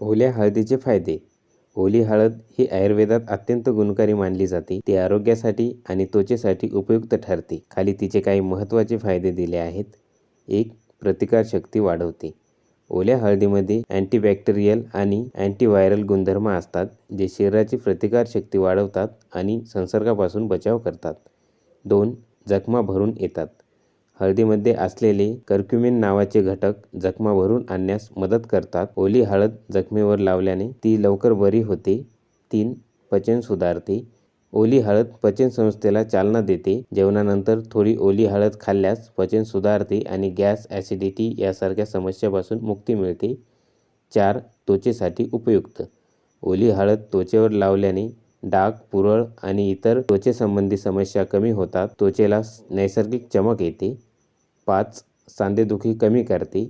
ओल्या हळदीचे फायदे. ओली हळद ही आयुर्वेदात अत्यंत गुणकारी मानली जाते. ती आरोग्यासाठी आणि त्वचेसाठी उपयुक्त ठरते. खाली तिचे काही महत्त्वाचे फायदे दिले आहेत. एक प्रतिकारशक्ती वाढवते. ओल्या हळदीमध्ये अँटीबॅक्टेरियल आणि अँटीव्हायरल गुणधर्म असतात जे शरीराची प्रतिकारशक्ती वाढवतात आणि संसर्गापासून बचाव करतात. दोन जखमा भरून येतात. हळदीमध्ये असलेले कर्क्युमिन नावाचे घटक जखमा भरून आणण्यास मदत करतात. ओली हळद जखमेवर लावल्याने ती लवकर बरी होते. तीन पचन सुधारते. ओली हळद पचन संस्थेला चालना देते. जेवणानंतर थोडी ओली हळद खाल्ल्यास पचन सुधारते आणि गॅस ॲसिडिटी यासारख्या समस्यापासून मुक्ती मिळते. चार त्वचेसाठी उपयुक्त. ओली हळद त्वचेवर लावल्याने डाग पुरळ आणि इतर त्वचेसंबंधी समस्या कमी होतात. त्वचेला नैसर्गिक चमक येते. पाच सांधेदुखी कमी करते.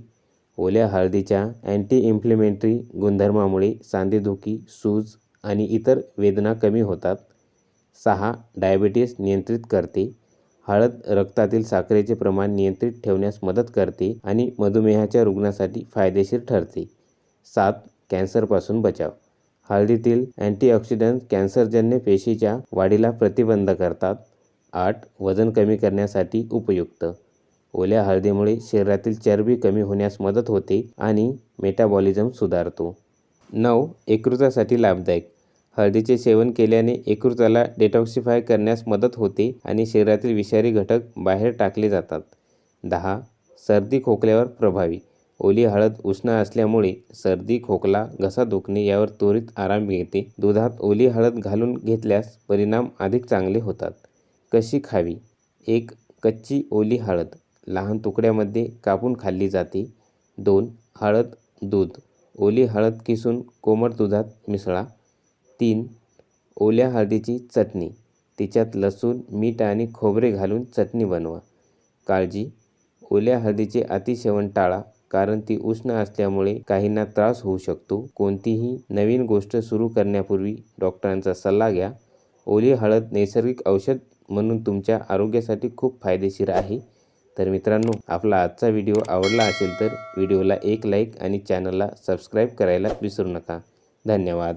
ओल्या हळदीच्या अँटी इम्प्लिमेंटरी गुणधर्मामुळे सांधेदुखी सूज आणि इतर वेदना कमी होतात. सहा डायबिटीस नियंत्रित करते. हळद रक्तातील साखरेचे प्रमाण नियंत्रित ठेवण्यास मदत करते आणि मधुमेहाच्या रुग्णासाठी फायदेशीर ठरते. सात कॅन्सरपासून बचाव. हळदीतील अँटीऑक्सिडंट कॅन्सरजन्य पेशीच्या वाढीला प्रतिबंध करतात. आठ वजन कमी करण्यासाठी उपयुक्त. ओल्या हळदीमुळे शरीरातील चरबी कमी होण्यास मदत होते आणि मेटाबॉलिझम सुधारतो. नऊ यकृतासाठी लाभदायक. हळदीचे सेवन केल्याने यकृताला डेटॉक्सिफाय करण्यास मदत होते आणि शरीरातील विषारी घटक बाहेर टाकले जातात. दहा सर्दी खोकल्यावर प्रभावी. ओली हळद उष्ण असल्यामुळे सर्दी खोकला घसा दुखणे यावर त्वरित आराम मिळते. दुधात ओली हळद घालून घेतल्यास परिणाम अधिक चांगले होतात. कशी खावी? एक कच्ची ओली हळद. लहान तुकड्यामध्ये कापून खाल्ली जाते. दोन हळद दूध. ओली हळद किसून कोमट दुधात मिसळा. तीन ओल्या हळदीची चटणी. तिच्यात लसूण मीठ आणि खोबरे घालून चटणी बनवा. काळजी. ओल्या हळदीचे अतिसेवन टाळा कारण ती उष्ण असल्यामुळे काहींना त्रास होऊ शकतो. कोणतीही नवीन गोष्ट सुरू करण्यापूर्वी डॉक्टरांचा सल्ला घ्या. ओली हळद नैसर्गिक औषध म्हणून तुमच्या आरोग्यासाठी खूप फायदेशीर आहे. तर मित्रांनो आपला आजचा व्हिडिओ आवडला असेल तर व्हिडिओला एक लाईक आणि चॅनलला सबस्क्राईब करायला विसरू नका. धन्यवाद.